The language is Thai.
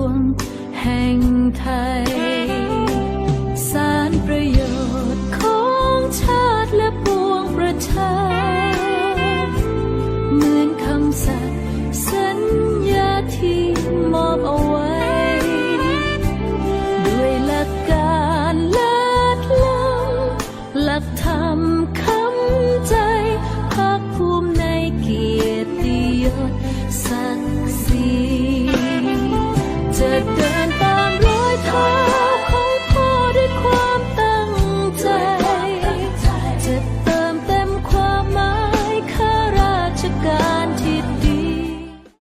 ง